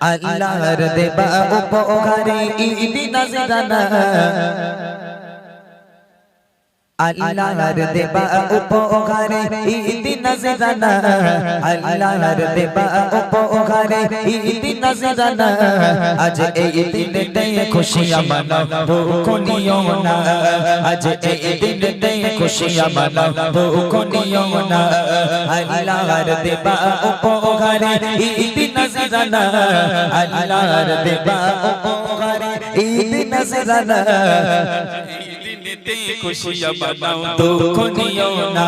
আল্লাহর দেবা উপহারে ঈদ নজরানা। আল্লাহর দেবা উপহারে ঈদ নজরানা আল্লাহর দেবা উপহারে ঈদ নজরানা আজ এই দিনতে খুশিয়াঁ মানাবো কোনিও না। আজ এই দিনতে খুশিয়াঁ মানাবো কোনিও না। আল্লাহর দেবা উপহারে ঈদ নজরানা আল্লাহর দেবা উপহারে ঈদ নজরানা দিনেতে খুশিয়াঁ মানাও দুঃখ নিও না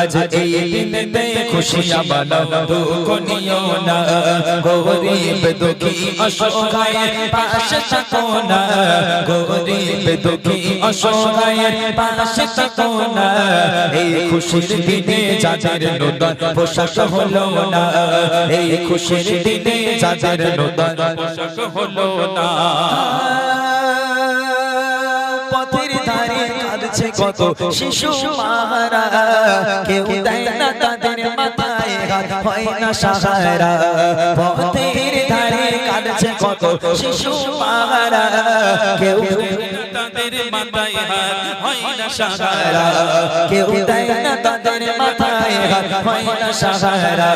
আজ এই দিনেতে খুশিয়াঁ মানাও দুঃখ নিও না গরিব দুঃখী অসহায়ের পাশে থাকো না গরিব দুঃখী অসহায়ের পাশে থাকো না এই খুশির দিনে যাদের নতুন পোশাক হলো না এই খুশির দিনে যাদের নতুন পোশাক হলো না কত শিশু মারা কেউ দেয় না তাদের মাথায় হাত হয় না সাহারা। পথের ধারে কাঁদছে কত শিশু মাহারা কেউ তাদের মাথায় হাত হয় না সাহারা। কেউ দেয় না তাদের মাথায় হাত হয় না সাহারা।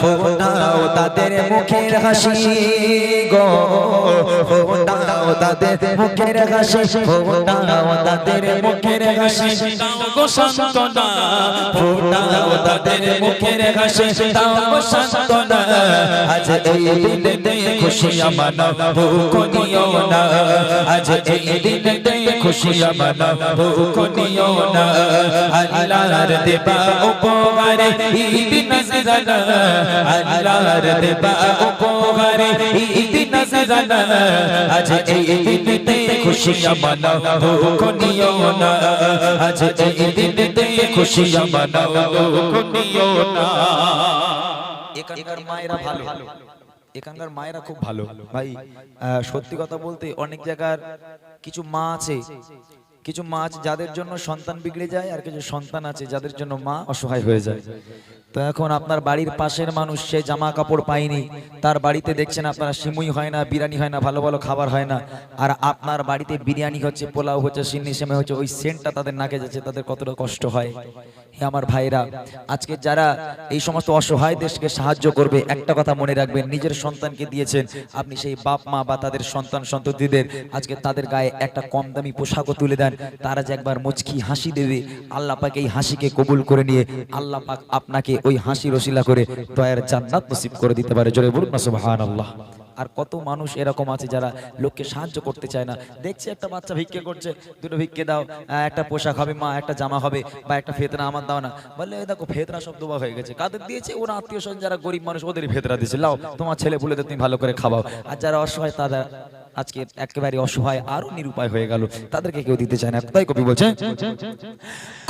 ফোটাও তাদের মুখের হাসি গো। ফোটাও তাদের মুখের হাসি ফোটাও তাদের মুখের হাসি গো সান্তনা ফোটাও তাদের মুখের হাসি দাও গো সান্তনা আজ এই দিনেতে খুশিয়াঁ মানাবো কোনিও না আজ এই দিনেতে খুশিয়াঁ মানাবো কোনিও না আল্লাহর দেবা উপহারে ঈদ নজরানা আল্লাহর দেবা উপহারে ঈদ নজরানা আজ এই দিনেতে খুশিয়াঁ মানাবো কোনিও না আজ এই দিনেতে খুশিয়াঁ মানাবো কোনিও না এখানকার মায়েরা ভালো এখানকার মায়েরা খুব ভালো। ভাই আহ, সত্যি কথা বলতে অনেক জায়গার কিছু মা আছে। কিছু মা আছে যাদের জন্য সন্তান বিগড়ে যায় আর কিছু সন্তান আছে যাদের জন্য মা অসহায় হয়ে যায়। তো এখন আপনার বাড়ির পাশের মানুষ সে জামা কাপড় পায়নি। তার বাড়িতে দেখছেন আপনারা সিমুই হয় না, বিরিয়ানি হয় না, ভালো ভালো খাবার হয় না। আর আপনার বাড়িতে বিরিয়ানি হচ্ছে, পোলাও হচ্ছে, সিন্নি সেমে হচ্ছে, ওই সেন্টটা তাদের নাকে যাচ্ছে, তাদের কতটা কষ্ট হয়। হে আমার ভাইরা, আজকে যারা এই সমস্ত অসহায় দেশকে সাহায্য করবে, একটা কথা মনে রাখবেন, নিজের সন্তানকে দিয়েছেন, আপনি সেই বাপ, মা বা তাদের সন্তান, সন্ততিদের আজকে তাদের গায়ে একটা কম দামি পোশাকও তুলে দেন। তারা যে একবার মুচকি হাসি দেবে, আল্লাহ পাক এই হাসিকে কবুল করে নিয়ে আল্লাহ পাক আপনাকে ওই হাসি রসিলা করে দয়ার জান্নাত নসিব করে দিতে পারে। জোরে বলুন না সুবহানাল্লাহ। আর কত মানুষ এরকম আছে যারা লোককে সাহায্য করতে চায় না। দেখছে একটা বাচ্চা ভিক্ষে করছে, দুটো ভিক্ষে দাও একটা পোশাক হবে, মা, একটা জামা হবে, বা একটা ফেতনা আমার দাও না। বললে দেখো ফেতরা শব্দ বা হয়ে গেছে। কাদের দিয়েছে? ওরা আত্মীয় স্বজন যারা গরিব মানুষ, ওদেরই ফেতরা দিয়েছে। লাও, তোমার ছেলে বলে তুমি ভালো করে খাওয়াও। আর যারা অসহায় তারা আজকে একেবারে অসহায় আরও নিরুপায় হয়ে গেল। তাদেরকে কেউ দিতে চায় না। তাই কবি বলছে,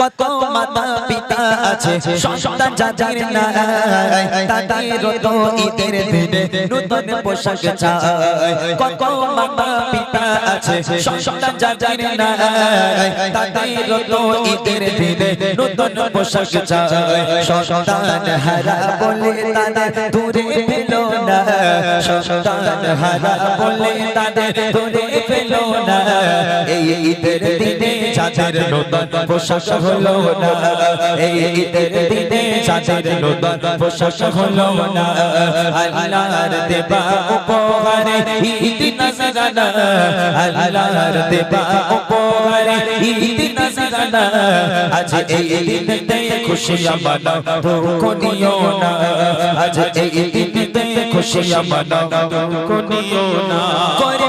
কত মাতা পিতা আছে, সন্তান যাদের নাই, তাদের তো ঈদের দিনে নতুন পোশাক চায় কত মাতা পিতা আছে সন্তান যাদের নাই, তাদের তো ঈদের দিনে নতুন পোশাক চায় সন্তান হারা বলে তাদের দূরে পেল না। সন্তান হারা বলে তাদের দূরে পেল না। এই ঈদের দিনে যাদের নতুন পোশাক হলো না, এই ঈদের দিনে যাদের নতুন পোশাক হলো না, আল্লাহর দেবা উপহারে ইতি নজরানা আল্লাহর দেবা উপহারে ঈদ নজরানা আজ এই দিনতে খুশিয়াঁ মানাবো কোনিও না, আজ এই দিনতে খুশিয়াঁ মানাবো কোনিও না। করে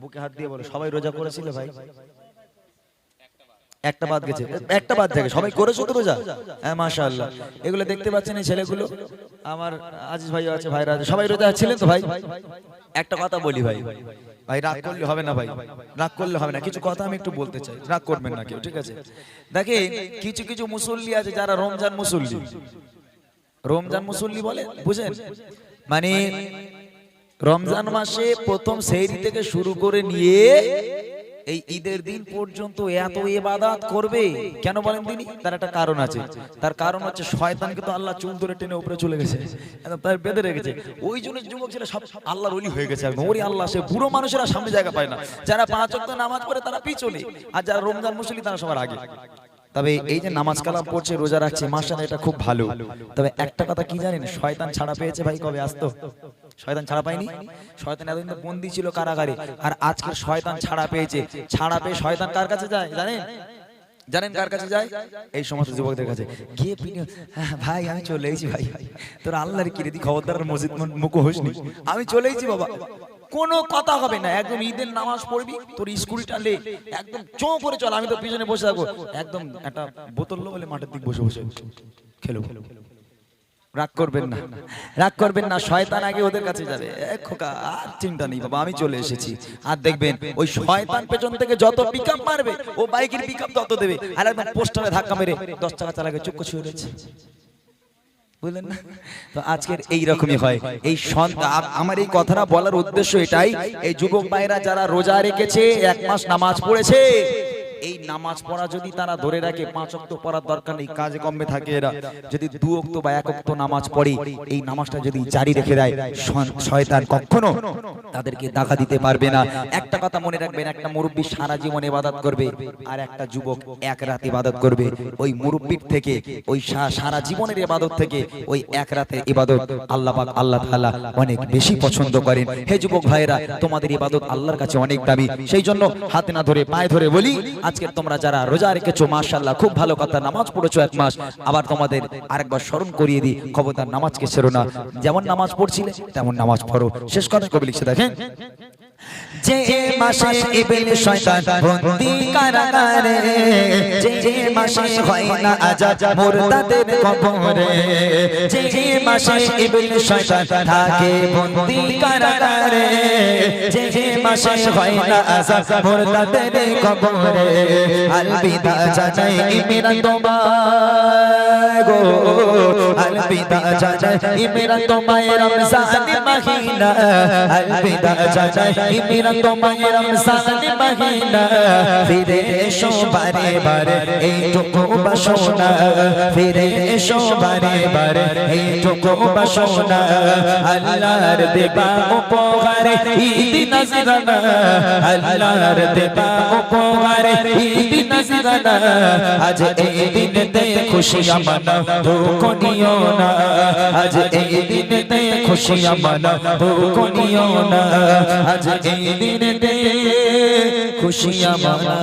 বুকে হাত দিয়ে বলো সবাই রোজা করেছিল ভাই? একটা বাদ গেছে একটা বাদ থেকে সবাই করেছ তো রোজা? হ্যাঁ মাশাআল্লাহ। এগুলো দেখতে পাচ্ছেন এই ছেলেগুলো? আমার আজিজ ভাই আছে ভাইরা আছে সবাই রোজা ছিলেন তো ভাই? একটা কথা বলি ভাই ভাই রাগ করলে হবে না ভাই রাগ করলে হবে না কিছু কথা আমি একটু বলতে চাই রাগ করবেন না কেউ ঠিক আছে? দেখে কিছু কিছু মুসল্লি আছে যারা রমজান মুসল্লি। রমজান মুসল্লি বলে বুঝেন? মানে রমজান মাসে প্রথম সেহরি থেকে শুরু করে নিয়ে এই ঈদের দিন পর্যন্ত এত ইবাদত করবে। কেন বলেন তিনি? তার একটা কারণ আছে। তার কারণ হচ্ছে শয়তানকে তো আল্লাহ চুল ধরে টেনে উপরে চলে গেছে। তার বেঁধে রেখেছে। ওই জন্য যুবক ছেলে সব আল্লাহর ওলি হয়ে গেছে একদম। ওরে আল্লাহ সে বুড়ো মানুষেরা সামনে জায়গা পায় না। যারা পাঁচ ওয়াক্ত নামাজ পড়ে তারা পিছনে। আর যারা রমজান মুসল্লি তারা সবার আগে। তবে এই যে নামাজ কালাম পড়ছে রোজা রাখছে মাসাল এটা খুব ভালো। তবে একটা কথা কি জানেন? শয়তান ছাড়া পেয়েছে ভাই কবে? আসতো শয়তান ছাড়া পায়নি? শয়তান এতদিন বন্দি ছিল কারাগারে। আর আজকে শয়তান ছাড়া পেয়েছে। ছাড়া পেয়ে শয়তান কার কাছে যায়? জানেন? জানেন কার কাছে যায়? এই সমস্ত যুবকদের কাছে। গিয়ে হ্যাঁ, ভাই আমি চলে এসেছি ভাই। তোর আল্লাহর কিরে? দি খবরদার মসজিদ মুখ হোসনি আমি চলে এসেছি বাবা। কোনো কথা হবে না। একদম ঈদের নামাজ পড়বি, তোর স্কুলটা লে। একদম চো করে চল, আমি তো পিছনে বসে থাকব। একদম একটা বোতল বলে মাঠের দিক বসে বসে খেলো। রাগ করবেন না, রাগ করবেন না, শয়তান আগে ওদের কাছে যাবে। খোকা, আর চিন্তা নেই বাবা, আমি চলে এসেছি। আর দেখবেন, ওই শয়তান পেছন থেকে যত পিকআপ মারবে, ও বাইকের পিকআপ তত দেবে। আর একদম পোস্টারে ধাক্কা মেরে দশ টাকা চালাকে চুক্কু ছুঁয়ে রয়েছে বুঝলেন না? তো আজকের এই রকমই হয়। এই আমার এই কথাটা বলার উদ্দেশ্য এটাই এই যুবক ভাইরা যারা রোজা রেখেছে এক মাস নামাজ পড়েছে এই নামাজ পড়া যদি তারা ধরে রাখে, পাঁচ অক্ত পড়ার দরকার নেই, কাজে কমে থাকে এরা। যদি দু অক্ত বা এক অক্ত নামাজ পড়ে, এই নামাজটা যদি জারি রেখে দেয় শয়তান কখনো তাদেরকে দেখা দিতে পারবে না। একটা কথা মনে রাখবেন, একটা মুরব্বী সারা জীবন ইবাদত করবে, আর একটা যুবক এক রাত ইবাদত করবে। ওই মুরব্বীর থেকে, ওই সারা জীবনের ইবাদত থেকে, ওই এক রাতের ইবাদত আল্লাহ পাক, আল্লাহ তাআলা অনেক বেশি পছন্দ করেন। হে যুবক ভাইরা তোমাদের ইবাদত আল্লাহর কাছে অনেক দামি। সেই জন্য হাতে না ধরে, পায়ে ধরে বলি আজকে তোমরা যারা রোজা রেখেছো মাসাল্লাহ খুব ভালো কথা, নামাজ পড়েছো এক মাস, আবার তোমাদের আরেকবার স্মরণ করিয়ে দিই, খবরদার নামাজকে ছেড়ো না। যেমন নামাজ পড়ছিলে, তেমন নামাজ পড়ো। শেষ কথা কবি লিখছে দেখেন। যে মাসে ইবনে শয়তান বন্দি কারাগারে, যে মাসে হয় না আজাদ মুরতাদের কবরে, যে মাসে ইবনে শয়তান থাকে বন্দি কারাগারে, যে মাসে হয় না আজাদ মুরতাদের কবরে। আলবিদা জানাই ইমরান তোমায় গো আলবিদা জানাই ইমরান তোমায় রমজান মহিনা। আলবিদা জানাই ইমরান তোমায় রমজান মহিনা। ফিরে এসো বারে বারে, এইটুকু বাসনা ফিরে এসো বারে বারে, এইটুকু বাসনা আল্লাহর দেবা উপহারে ঈদ নজরানা। আল্লাহর দেবা উপহারে ঈদ নজরানা। আজ এই দিনতে খুশি মানা দুঃখ নিও না। আজ এই দিনতে খুশি মানা দুঃখ নিও না। আজ এই দিনতে খুশি মানা